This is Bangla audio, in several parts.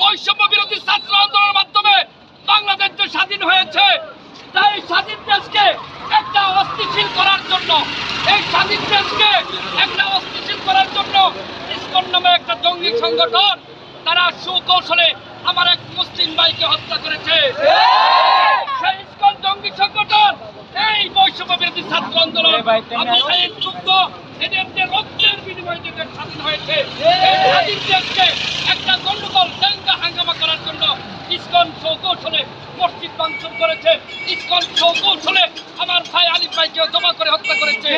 আন্দোলনের মাধ্যমে বাংলাদেশ যে স্বাধীন হয়েছে তাই স্বাধীন দেশকে একটা অস্থিতিশীল করার জন্য এই স্বাধীন দেশকে একটা অস্থিতিশীল করার জন্য ইসকন নামে একটা জঙ্গি সংগঠন তারা সুকৌশলে আমার এক মুসলিম ভাইকে হত্যা করেছে। সেই ইসকন জঙ্গি সংগঠন এই বৈষম্য বিরোধী ছাত্র আন্দোলন আবু সাইদ যুক্ত এদের যে রক্তের বিনিময়ে স্বাধীন হয়েছে এই স্বাধীন দেশকে একটা গন্ডগোল দাঙ্গা হাঙ্গামা করার জন্য ইসকন চৌকৌশলে মসজিদ ভাঙচুর করেছে ইসকন চৌকৌশলে আমার ভাই আলিফ ভাইকে জমা করে হত্যা করেছে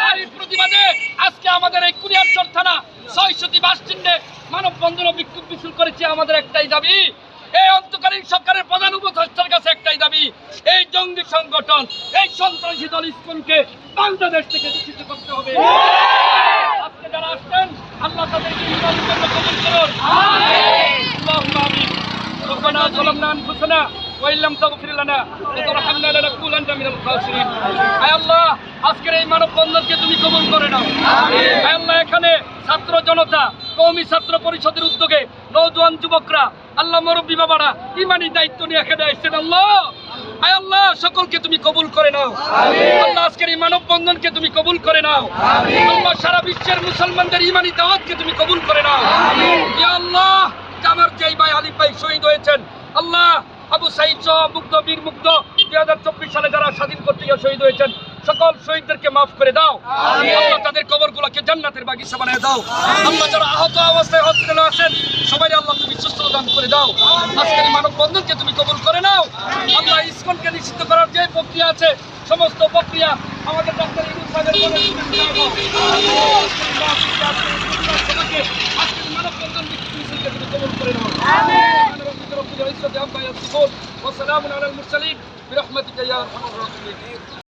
তারই প্রতিবাদে আজকে আমাদের এই কুরিয়ারচর থানা ছয়শতি বাস স্ট্যান্ডে মানববন্ধন ও বিক্ষোভ মিছিল করেছে আমাদের একটাই দাবি এই অন্তকালীন সরকারের প্রধান উপদেষ্টার কাছে একটাই দাবি এই জঙ্গি সংগঠন এই সন্ত্রাসী দল ইসকনকে বাংলাদেশ থেকে নিষিদ্ধ করতে হবে আজকে যারা আসছেন আল্লাহ তাদেরকে ইমানের জন্য কবুল করুন اللهم آمين ربنا ظلمنا أنفسنا ওয়াইল্লাম তাগফির লানা ওয়াতারহামনা লানাকুনান্না মিনাল খাসিরিন। আয় আল্লাহ আজকের এই মানব বন্ধনকে তুমি কবুল করে নাও। আমিন। আল্লাহ এখানে ছাত্র জনতা কওমি ছাত্র পরিষদের উদ্যোগে নওজোয়ান যুবকরা আল্লাহ মুরব্বী বাবারা ইমানি দায়িত্ব নিয়ে এখানে আসছেন আল্লাহ। আয় আল্লাহ সকলকে তুমি কবুল করে নাও। আল্লাহ আজকের এই মানব বন্ধনকে তুমি কবুল করে নাও। আল্লাহ সারা বিশ্বের মুসলমানদের ইমানি দাওয়াতকে তুমি কবুল করে নাও। ইয়া আল্লাহ আমার যেই ভাই আলিফ ভাই শহীদ হয়েছেন আল্লাহ আবু সাইদ সহ মুগ্ধ বীর মুগ্ধ দুই হাজার চব্বিশ সালে যারা স্বাধীন করতে গিয়ে শহীদ হয়েছেন সকল শহীদদেরকে মাফ করে দাও। আল্লাহ তাদের কবরগুলোকে জান্নাতের বাগিচা বানিয়ে দাও। আল্লাহ যারা আহত অবস্থায় হসপিটালে আছেন সবাই আল্লাহ তুমি সুস্থ দান করে দাও। আজকের এই মানব বন্ধনকে তুমি কবুল করে নাও। আল্লাহ ইসকনকে নিষিদ্ধ করার যে প্রক্রিয়া আছে সমস্ত প্রক্রিয়া আমাদের ডাক্তার ইউনুস সাহেবের وسلام على المرسلين برحمتك يا أرحم الراحمين.